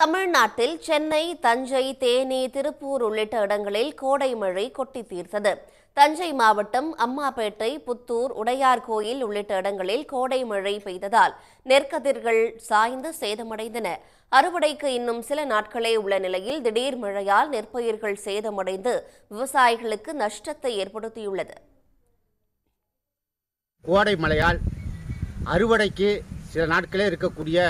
தமிழ்நாட்டில் சென்னை தஞ்சை தேனி திருப்பூர் உள்ளிட்ட இடங்களில் கோடை மழை கொட்டி தீர்த்தது. தஞ்சை மாவட்டம் அம்மாபேட்டை புத்தூர் உடையார்கோயில் உள்ளிட்ட இடங்களில் கோடை மழை பெய்ததால் நெற்கதிர்கள் சாய்ந்து சேதமடைந்தன. அறுவடைக்கு இன்னும் சில நாட்களே உள்ள நிலையில் திடீர் மழையால் நெற்பயிர்கள் சேதமடைந்து விவசாயிகளுக்கு நஷ்டத்தை ஏற்படுத்தியுள்ளது. கோடை மழையால் அறுவடைக்கு சில நாட்களே இருக்கக்கூடிய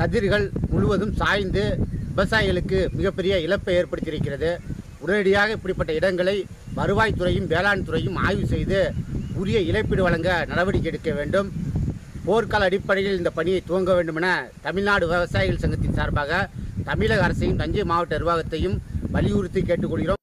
கதிர்கள் முழுவதும் சாய்ந்து விவசாயிகளுக்கு மிகப்பெரிய இழப்பை ஏற்படுத்தியிருக்கிறது. உடனடியாக இப்படிப்பட்ட இடங்களை வருவாய்த்துறையும் வேளாண் துறையும் ஆய்வு செய்து உரிய இழப்பீடு வழங்க நடவடிக்கை எடுக்க வேண்டும். போர்க்கால அடிப்படையில் இந்த பணியை துவங்க வேண்டுமென தமிழ்நாடு விவசாயிகள் சங்கத்தின் சார்பாக தமிழக அரசையும் தஞ்சை மாவட்ட நிர்வாகத்தையும் வலியுறுத்தி கேட்டுக்கொள்கிறோம்.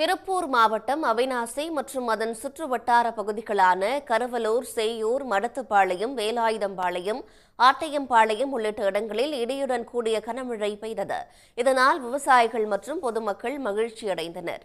திருப்பூர் மாவட்டம் அவிநாசி மற்றும் அதன் சுற்று வட்டார பகுதிகளான கருவலூர் செய்யூர் மடத்துப்பாளையம் வேலாயுதம்பாளையம் ஆட்டையம்பாளையம் உள்ளிட்ட இடங்களில் இடியுடன் கூடிய கனமழை பெய்தது. இதனால் விவசாயிகள் மற்றும் பொதுமக்கள் மகிழ்ச்சியடைந்தனர்.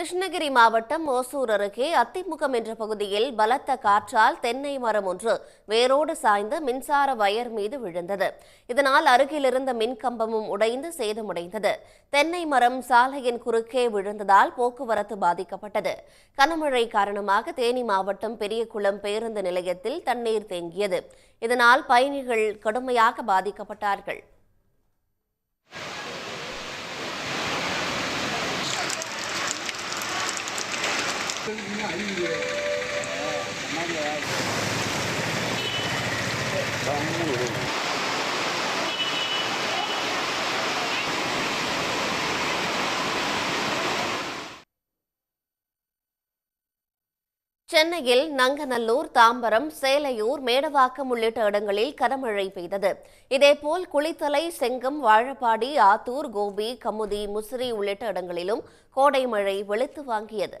கிருஷ்ணகிரி மாவட்டம் ஓசூர் அருகே அத்திமுகம் என்ற பகுதியில் பலத்த காற்றால் தென்னை மரம் ஒன்று வேரோடு சாய்ந்து மின்சார வயர் மீது விழுந்தது. இதனால் அருகிலிருந்த மின்கம்பமும் உடைந்து சேதமடைந்தது. தென்னை மரம் சாலையின் குறுக்கே விழுந்ததால் போக்குவரத்து பாதிக்கப்பட்டது. கனமழை காரணமாக தேனி மாவட்டம் பெரியகுளம் பேருந்து நிலையத்தில் தண்ணீர் தேங்கியது. இதனால் பயணிகள் கடுமையாக பாதிக்கப்பட்டார்கள். சென்னையில் நங்கநல்லூர் தாம்பரம் சேலையூர் மேடவாக்கம் உள்ளிட்ட இடங்களில் கனமழை பெய்தது. இதேபோல் குளித்தலை செங்கம் வாழப்பாடி ஆத்தூர் கோபி கமுதி முசிறி உள்ளிட்ட இடங்களிலும் கோடை மழை வெளுத்து வாங்கியது.